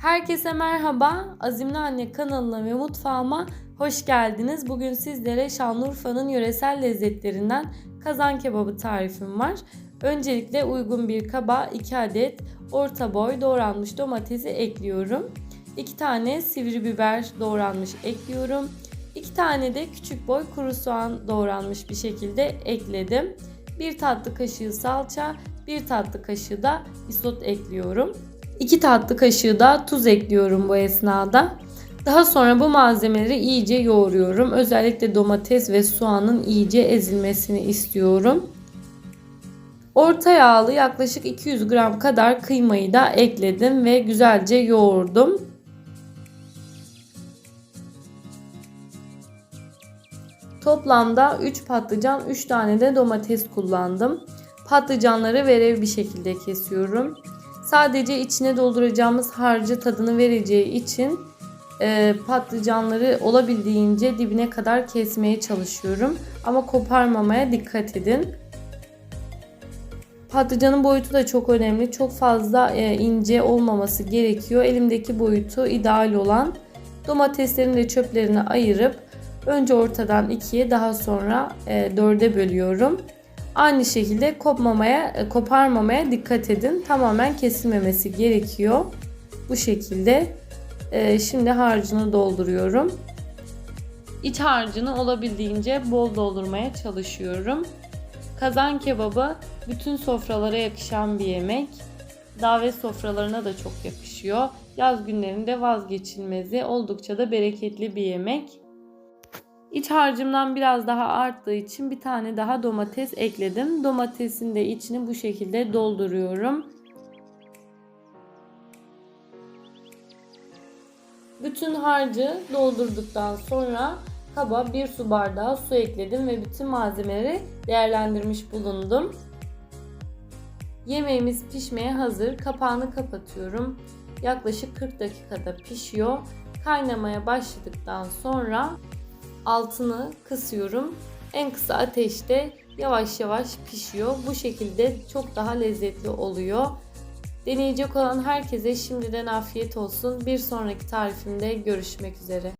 Herkese merhaba. Azimli Anne kanalına ve mutfağıma hoş geldiniz. Bugün sizlere Şanlıurfa'nın yöresel lezzetlerinden kazan kebabı tarifim var. Öncelikle uygun bir kaba 2 adet orta boy doğranmış domatesi ekliyorum. 2 tane sivri biber doğranmış ekliyorum. 2 tane de küçük boy kuru soğan doğranmış bir şekilde ekledim. 1 tatlı kaşığı salça, 1 tatlı kaşığı da isot ekliyorum. 2 tatlı kaşığı da tuz ekliyorum bu esnada. Daha sonra bu malzemeleri iyice yoğuruyorum. Özellikle domates ve soğanın iyice ezilmesini istiyorum. Orta yağlı yaklaşık 200 gram kadar kıymayı da ekledim ve güzelce yoğurdum. Toplamda 3 patlıcan, 3 tane de domates kullandım. Patlıcanları verev bir şekilde kesiyorum. Sadece içine dolduracağımız harcı tadını vereceği için e, patlıcanları olabildiğince dibine kadar kesmeye çalışıyorum. Ama koparmamaya dikkat edin. Patlıcanın boyutu da çok önemli. Çok fazla e, ince olmaması gerekiyor. Elimdeki boyutu ideal olan. Domateslerin de çöplerini ayırıp önce ortadan ikiye daha sonra e, dörde bölüyorum. Aynı şekilde kopmamaya, koparmamaya dikkat edin. Tamamen kesilmemesi gerekiyor. Bu şekilde e, şimdi harcını dolduruyorum. İç harcını olabildiğince bol doldurmaya çalışıyorum. Kazan kebabı bütün sofralara yakışan bir yemek. Davet sofralarına da çok yakışıyor. Yaz günlerinde vazgeçilmezi, oldukça da bereketli bir yemek. İç harcımdan biraz daha arttığı için bir tane daha domates ekledim. Domatesin de içini bu şekilde dolduruyorum. Bütün harcı doldurduktan sonra kaba bir su bardağı su ekledim ve bütün malzemeleri değerlendirmiş bulundum. Yemeğimiz pişmeye hazır. Kapağını kapatıyorum. Yaklaşık 40 dakikada pişiyor. Kaynamaya başladıktan sonra altını kısıyorum. En kısa ateşte yavaş yavaş pişiyor. Bu şekilde çok daha lezzetli oluyor. Deneyecek olan herkese şimdiden afiyet olsun. Bir sonraki tarifimde görüşmek üzere.